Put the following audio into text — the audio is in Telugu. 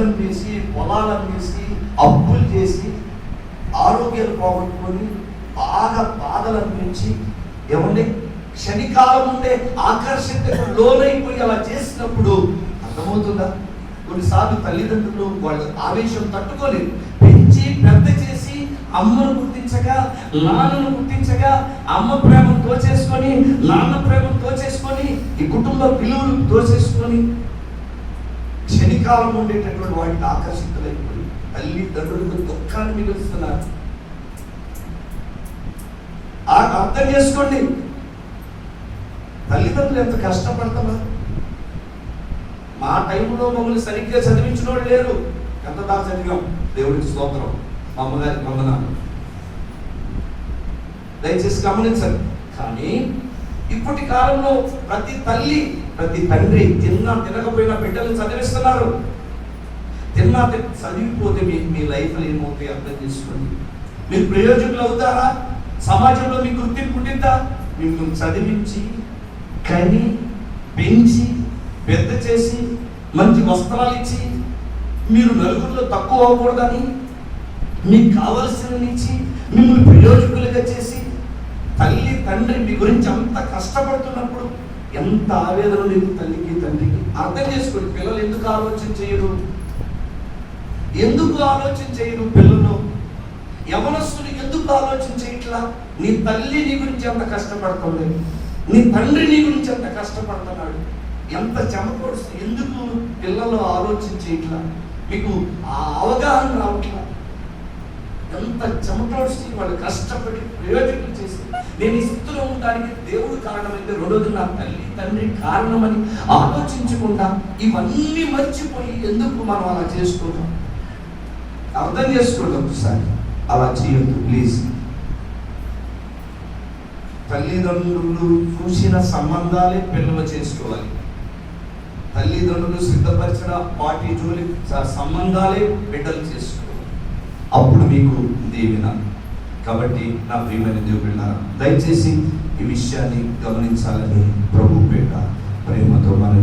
ఇళ్ళను వేసి పొలాలను వేసి అప్పులు చేసి ఆరోగ్యాలు పోగొట్టుకొని బాగా బాధలు అనిపించి ఏమండి క్షణికాలం ఉండే ఆకర్షణకు లోనైపోయి అలా చేసినప్పుడు అర్థమవుతుందా? కొన్నిసార్లు తల్లిదండ్రులు వాళ్ళ ఆవేశం తట్టుకోలేరు పెంచి పెద్ద చేసి అమ్మను గుర్తించక నాన్నను గుర్తించక అమ్మ ప్రేమను తోచేసుకొని నాన్న ప్రేమను తోచేసుకొని ఈ కుటుంబ విలువలు తోచేసుకొని క్షణికాలం ఉండేటటువంటి వాటికి ఆకర్షితులైపోయి తల్లిదండ్రులకు దుఃఖాన్ని మిగులుస్తున్నారు. ఆ- అర్థం చేసుకోండి. తల్లిదండ్రులు ఎంత కష్టపడుతున్నారు మా టైంలో మమ్మల్ని సరిగ్గా చదివించిన వాళ్ళు లేరు. ఎంత దాకా చదివాం? దేవుడికి స్తోత్రం. మా అమ్మగారికి వందనాలు. దయచేసి గమనించండి. కానీ ఇప్పటి కాలంలో ప్రతి తల్లి ప్రతి తండ్రి తిన్నా తినకపోయినా బిడ్డలను చదివిస్తున్నారు. తిన్నా చదివిపోతే మీ మీ లైఫ్లో ఏమవుతాయి అర్థం చేసుకోండి. మీరు ప్రయోజకులు అవుతారా? సమాజంలో మీ గుర్తింపు ఉండిద్దా మిమ్మల్ని చదివించి కని పెంచి పెద్ద చేసి మంచి వస్త్రాలు ఇచ్చి మీరు నలుగురిలో తక్కువ అవ్వకూడదని మీకు కావలసినవి ఇచ్చి మిమ్మల్ని ప్రయోజకులుగా చేసి తల్లి తండ్రి మీ గురించి అంత కష్టపడుతున్నప్పుడు ఎంత ఆవేదన లేదు తల్లికి తండ్రికి? అర్థం చేసుకోండి పిల్లలు ఎందుకు ఆలోచన చేయరు? ఎందుకు ఆలోచన చేయరు పిల్లలు? యవనస్తులు ఎందుకు ఆలోచన చేయట్లా? నీ తల్లి నీ గురించి ఎంత కష్టపడుతుంది? నీ తండ్రి నీ గురించి ఎంత కష్టపడుతున్నాడు? ఎంత చెమపడుస్తూ ఎందుకు పిల్లలు ఆలోచన చేయట్లా? మీకు ఆ అంత చెమటోడ్చి వాళ్ళు కష్టపడి ప్రయోజనం చేసి నేను ఈ ఉండడానికి దేవుడు కారణమైతే రెండోది నా తల్లి తండ్రి కారణమని ఆలోచించకుండా ఇవన్నీ మర్చిపోయి ఎందుకు మనం అలా చేసుకుంటాం? అర్థం చేసుకోండి ఒకసారి. అలా చేయొద్దు ప్లీజ్. తల్లిదండ్రులు చూసిన సంబంధాలే పిల్లలు చేసుకోవాలి. తల్లిదండ్రులు సిద్ధపరిచిన వాటి జోలి సంబంధాలే బిడ్డలు చేసుకోవాలి. అప్పుడు మీకు దీవెన. కాబట్టి నా ప్రియమైన దేవుళ్ళ దయచేసి ఈ విషయాన్ని గమనించాలని ప్రభు పేట ప్రేమతో మనం